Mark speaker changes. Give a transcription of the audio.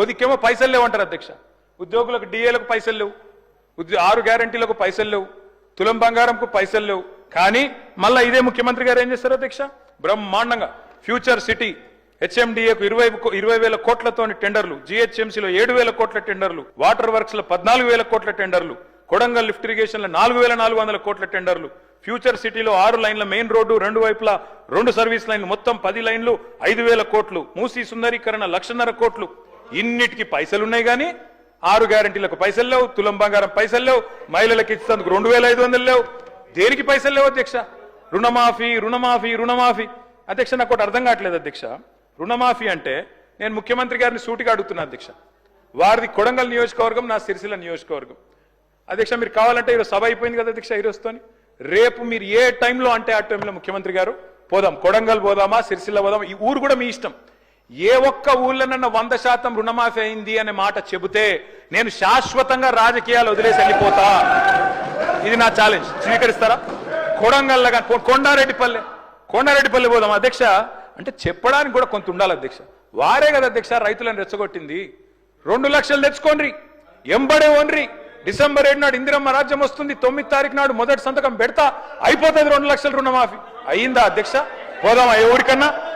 Speaker 1: ఓదికేమో పైసలు లేవంటారు అధ్యక్ష. ఉద్యోగులకు డిఏలకు పైసలు లేవు. ఉద్యో ఆరు గ్యారంటీలకు పైసలు లేవు. తులం బంగారంకు పైసలు లేవు. కానీ మళ్ళా ఇదే ముఖ్యమంత్రి గారు ఏం చేస్తారు అధ్యక్ష? బ్రహ్మాండంగా ఫ్యూచర్ సిటీ హెచ్ఎండిఏకు ఇరవై ఇరవై వేల కోట్లతోని టెండర్లు జిహెచ్ఎంసీలో ఏడు వేల కోట్ల టెండర్లు వాటర్ వర్క్స్లో పద్నాలుగు వేల కోట్ల టెండర్లు కొడంగల్ లిఫ్ట్ ఇరిగేషన్లో నాలుగు వేల నాలుగు వందల కోట్ల టెండర్లు ఫ్యూచర్ సిటీలో ఆరు లైన్ల మెయిన్ రోడ్డు రెండు వైపులా రెండు సర్వీస్ లైన్లు మొత్తం పది లైన్లు ఐదు వేల కోట్లు మూసీ సుందరీకరణ లక్షన్నర కోట్లు ఇన్నిటికి పైసలు ఉన్నాయి కానీ ఆరు గ్యారంటీలకు పైసలు లేవు తులం బంగారం పైసలు లేవు మహిళలకు ఇచ్చేందుకు రెండు వేల ఐదు వందలు లేవు. దేనికి పైసలు లేవు అధ్యక్ష? రుణమాఫీ రుణమాఫీ రుణమాఫీ. అధ్యక్ష నాకు ఒకటి అర్థం కావట్లేదు అధ్యక్ష. రుణమాఫీ అంటే నేను ముఖ్యమంత్రి గారిని సూటిగా అడుగుతున్నా అధ్యక్ష. వారిది కొడంగల్ నియోజకవర్గం నా సిరిసిల్ల నియోజకవర్గం. అధ్యక్ష మీరు కావాలంటే ఈరోజు సభ అయిపోయింది కదా అధ్యక్ష ఈరోజుతోని? రేపు మీరు ఏ టైంలో అంటే ఆ టైంలో ముఖ్యమంత్రి గారు? పోదాం కొడంగల్ పోదామా సిరిసిల్ల పోదామా? ఈ ఊరు కూడా మీ ఇష్టం. ఏ ఒక్క ఊళ్ళనన్నా వంద శాతం రుణమాఫీ అయింది అనే మాట చెబితే నేను శాశ్వతంగా రాజకీయాలు వదిలేసి వెళ్ళిపోతా. ఇది నా ఛాలెంజ్ స్వీకరిస్తారా? కొడంగల్ కొండారెడ్డిపల్లె. కొండారెడ్డిపల్లి పోదాం అధ్యక్ష. అంటే చెప్పడానికి కూడా కొంత ఉండాలి అధ్యక్ష. వారే కదా అధ్యక్ష రైతులను రెచ్చగొట్టింది. రెండు లక్షలు తెచ్చుకోండి ఎంబడే ఓన్రి. డిసెంబర్ ఏడు నాడు ఇందిరమ్మ రాజ్యం వస్తుంది. తొమ్మిది తారీఖు నాడు మొదటి సంతకం పెడతా. అయిపోతుంది రెండు లక్షల రుణమాఫీ. అయిందా అధ్యక్ష? పోదామా? ఏ ఊరికన్నా?